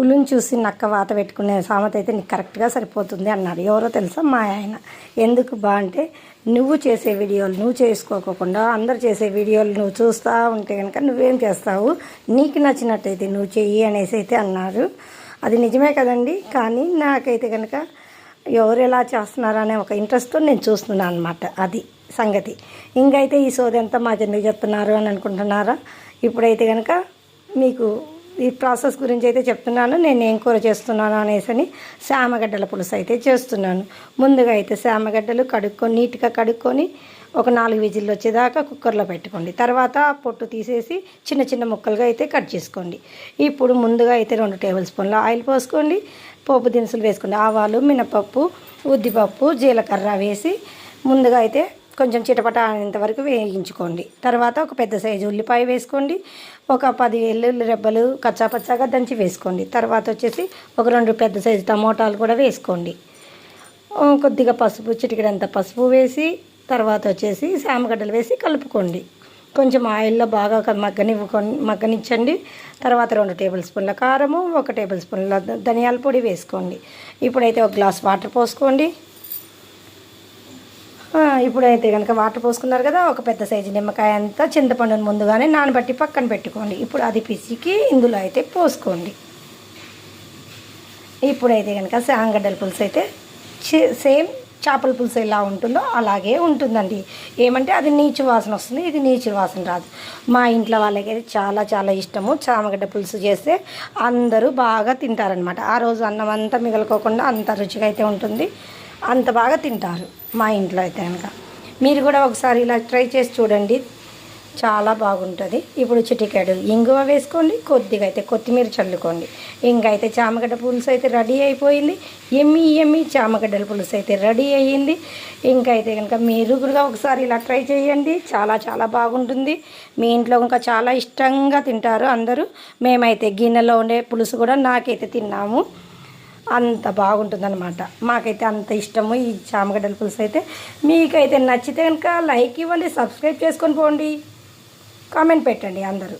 పులుని చూసి నక్క వాత పెట్టుకునే సామెత అయితే నీకు కరెక్ట్గా సరిపోతుంది అన్నాడు. ఎవరో తెలుసా? మా ఆయన. ఎందుకు బా అంటే నువ్వు చేసే వీడియోలు నువ్వు చేసుకోకుండా అందరు చేసే వీడియోలు నువ్వు చూస్తూ ఉంటే కనుక నువ్వేం చేస్తావు? నీకు నచ్చినట్టయితే నువ్వు చెయ్యి అనేసి అయితే అన్నారు. అది నిజమే కదండి. కానీ నాకైతే కనుక ఎవరు ఎలా చేస్తున్నారనే అనే ఒక ఇంట్రెస్ట్తో నేను చూస్తున్నాను అనమాట అది సంగతి. ఇంకైతే ఈ సోది మా జన్మ చెప్తున్నారు అని అనుకుంటున్నారా? ఇప్పుడైతే కనుక మీకు ఈ ప్రాసెస్ గురించి అయితే చెప్తున్నాను. నేను ఏం కూర చేస్తున్నాను అనేసి అని శామగడ్డల పులుసు అయితే చేస్తున్నాను. ముందుగా అయితే శామగడ్డలు కడుక్కొని నీట్గా కడుక్కొని ఒక నాలుగు విజిల్లు వచ్చేదాకా కుక్కర్లో పెట్టుకోండి. తర్వాత పొట్టు తీసేసి చిన్న చిన్న ముక్కలుగా అయితే కట్ చేసుకోండి. ఇప్పుడు ముందుగా అయితే రెండు టేబుల్ స్పూన్ల ఆయిల్ పోసుకోండి. పోపు దినుసులు వేసుకోండి ఆవాలు మినపప్పు ఉద్దిపప్పు జీలకర్ర వేసి ముందుగా అయితే కొంచెం చిటపట అనేంతవరకు వేయించుకోండి. తర్వాత ఒక పెద్ద సైజు ఉల్లిపాయ వేసుకోండి. ఒక పది వెల్లుల్లి రెబ్బలు కచ్చాపచ్చాగా దంచి వేసుకోండి. తర్వాత వచ్చేసి ఒక రెండు పెద్ద సైజు టమోటాలు కూడా వేసుకోండి. కొద్దిగా పసుపు చిటికడంత పసుపు వేసి తర్వాత వచ్చేసి సామగడ్డలు వేసి కలుపుకోండి. కొంచెం ఆయిల్లో బాగా మగ్గనివ్వకొని మగ్గనివ్వుకొని మగ్గనిచ్చండి. తర్వాత రెండు టేబుల్ స్పూన్ల కారము ఒక టేబుల్ స్పూన్ల ధనియాల పొడి వేసుకోండి. ఇప్పుడైతే ఒక గ్లాస్ వాటర్ పోసుకోండి. ఇప్పుడైతే కనుక వాటర్ పోసుకున్నారు కదా ఒక పెద్ద సైజు నిమ్మకాయ అంతా చింతపండును ముందుగానే నానబెట్టి పక్కన పెట్టుకోండి. ఇప్పుడు అది పిసికి ఇందులో అయితే పోసుకోండి. ఇప్పుడైతే కనుక సాంగడ్డల పులుసు అయితే చే- సేమ్ చేపల పులుసు ఎలా ఉంటుందో అలాగే ఉంటుందండి. ఏమంటే అది నీచు వాసన వస్తుంది ఇది నీచు వాసన రాదు. మా ఇంట్లో వాళ్ళకైతే చాలా చాలా ఇష్టము చామగడ్డ పులుసు చేస్తే అందరూ బాగా తింటారనమాట ఆ రోజు అన్నం అంతా మిగలుకోకుండా అంత రుచిగా అయితే ఉంటుంది. అంత బాగా తింటారు మా ఇంట్లో అయితే కనుక మీరు కూడా ఒకసారి ఇలా ట్రై చేసి చూడండి. చాలా బాగుంటుంది. ఇప్పుడు చిటికాడు. ఇంగువ వేసుకోండి కొద్దిగా అయితే కొత్తిమీర చల్లుకోండి. ఇంకైతే చామగడ్డ పులుసు అయితే రెడీ అయిపోయింది. ఎమ్మి ఎమ్మి చామగడ్డల పులుసు అయితే రెడీ అయ్యింది. ఇంకైతే కనుక మీరు కూడా ఒకసారి ఇలా ట్రై చేయండి. చాలా చాలా బాగుంటుంది. మీ ఇంట్లో ఇంకా చాలా ఇష్టంగా తింటారు అందరూ. మేమైతే గిన్నెలో ఉండే పులుసు కూడా నాకైతే తిన్నాము. అంత బాగుంటుందన్నమాట. మాకైతే అంత ఇష్టము ఈ చామగడ్డల పులుసు అయితే. మీకైతే నచ్చితే కనుక లైక్ ఇవ్వండి సబ్స్క్రైబ్ చేసుకొని పోండి. కామెంట్ పెట్టండి అందరూ.